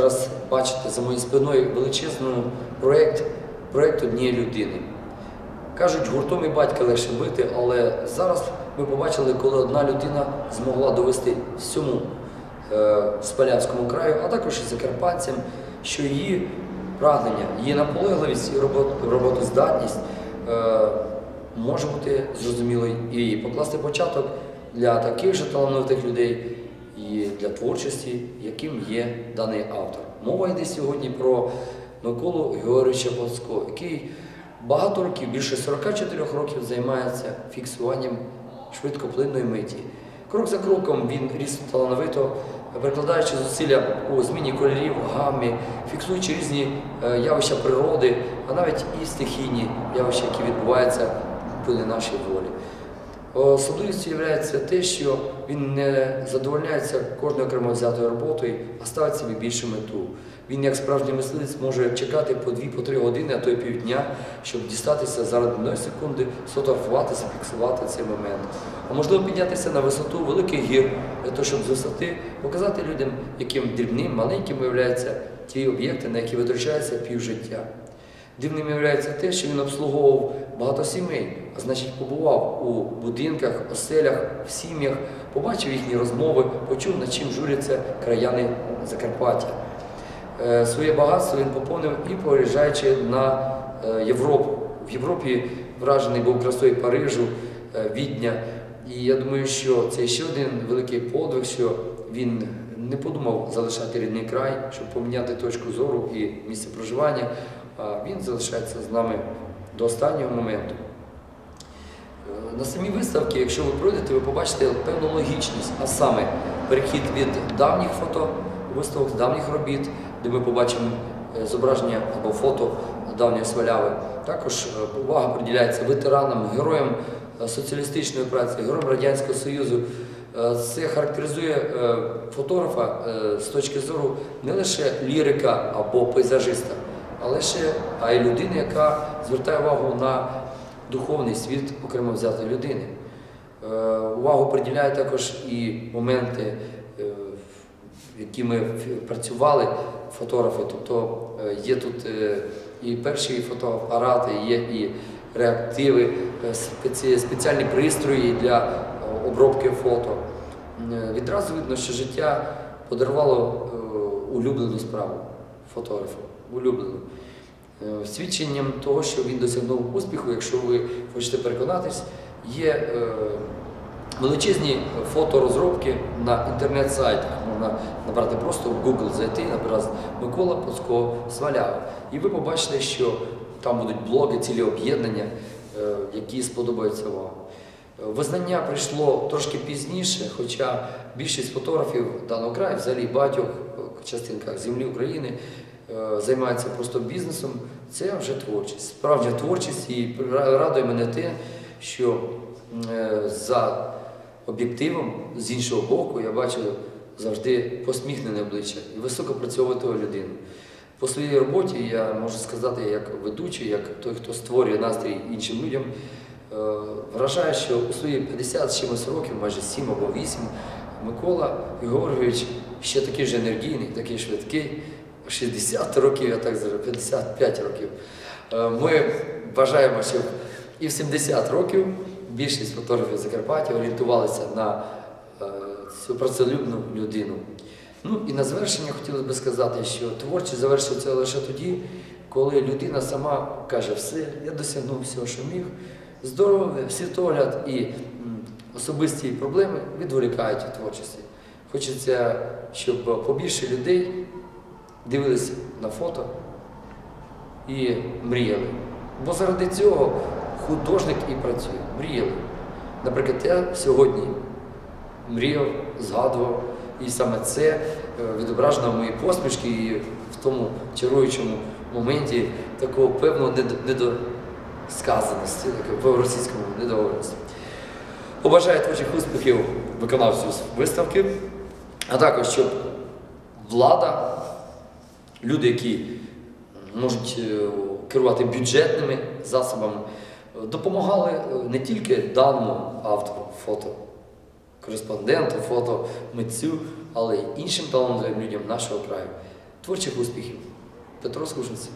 зараз бачите за моєю спиною величезний проєкт, проєкт однієї людини. Кажуть, гуртом і батька легше бити, але зараз ми побачили, коли одна людина змогла довести всьому е, Спалянському краю, а також і закарпатцям, що її прагнення, її наполегливість і роботоздатність е, може бути зрозумілою і покласти початок для таких же талановитих людей і для творчості, яким є даний автор. Мова йде сьогодні про Миколу Георгійовича Плоцького, який багато років, більше 44 років, займається фіксуванням швидкоплинної миті. Крок за кроком він ріс талановито, прикладаючи зусилля у зміні кольорів, гаммі, фіксуючи різні е, явища природи, а навіть і стихійні явища, які відбуваються в пилі нашої волі. Особливістю є те, що він не задовольняється кожною окремо взятою роботою, а ставить собі більшу мету. Він, як справжній мисливець, може чекати по 2-3 години, а то й півдня, щоб дістатися заради одної секунди, сфотографуватися, фіксувати цей момент. А можливо піднятися на висоту великих гір для того, щоб з висоти показати людям, яким дрібним, маленьким виявляються ті об'єкти, на які витрачається півжиття. Дивним є те, що він обслуговував багато сімей, а значить побував у будинках, оселях, в сім'ях, побачив їхні розмови, почув, над чим журяться краяни Закарпаття. Е, Своє багатство він поповнив і поїжджаючи на е, Європу. В Європі вражений був красою Парижу, е, Відня. І я думаю, що це ще один великий подвиг, що він не подумав залишати рідний край, щоб поміняти точку зору і місце проживання. Він залишається з нами до останнього моменту. Е, На самій виставці, якщо ви пройдете, ви побачите певну логічність, а саме перехід від давніх фото виставок, давніх робіт, де ми побачимо е, зображення або фото давньої сваляви. Також е, увага приділяється ветеранам, героям соціалістичної праці, героям Радянського Союзу. Це характеризує фотографа з точки зору не лише лірика або пейзажиста, але ще а й людини, яка звертає увагу на духовний світ окремо взятої людини. Е, Увагу приділяє також і моменти, е, які ми працювали, фотографи. Тобто е, є тут і перші фотоапарати, є і реактиви, спеціальні пристрої для обробки фото. Відразу видно, що життя подарувало улюблену справу фотографу. Улюблену. Е, Свідченням того, що він досягнув успіху, якщо ви хочете переконатись, є е, величезні фоторозробки на інтернет-сайтах. Можна набрати просто в Google зайти, набрати Микола Поцько Свалява. І ви побачите, що там будуть блоги, цілі об'єднання, е, які сподобаються вам. Визнання прийшло трошки пізніше, хоча більшість фотографів даного краю, взагалі багатьох частинках землі України, е, займаються просто бізнесом. Це вже творчість, справжня творчість, і радує мене те, що е, за об'єктивом з іншого боку я бачу завжди посміхнене обличчя і високопрацьовитого людину. По своїй роботі я можу сказати, як ведучий, як той, хто створює настрій іншим людям, е, вражає, що у свої 50 з чимось років, майже 7 або 8, Микола Георгійович ще такий ж енергійний, такий швидкий, 60 років, я так скажу, 55 років. Е, Ми вважаємо, що і в 70 років більшість фотографів Закарпаття орієнтувалися на е, цю працелюбну людину. Ну і на завершення хотілося б сказати, що творчість завершується лише тоді, коли людина сама каже, все, я досягнув всього, що міг. Здоров'я, світогляд і особисті проблеми відволікають від творчості. Хочеться, щоб побільше людей дивилися на фото і мріяли. Бо заради цього художник і працює. Мріяли. Наприклад, я сьогодні мріяв, згадував, і саме це е, відображено в моїй посмішці і в тому чаруючому моменті такого певного недосказаності, такої по-російському недовольності. Побажаю творчих успіхів виконавцю виставки, а також щоб влада, люди, які можуть е, керувати бюджетними засобами, е, допомагали е, не тільки даному автору фото, кореспонденту, фото, митцю, але й іншим талантливим людям нашого краю. Творчих успіхів. Петро Скушенцев.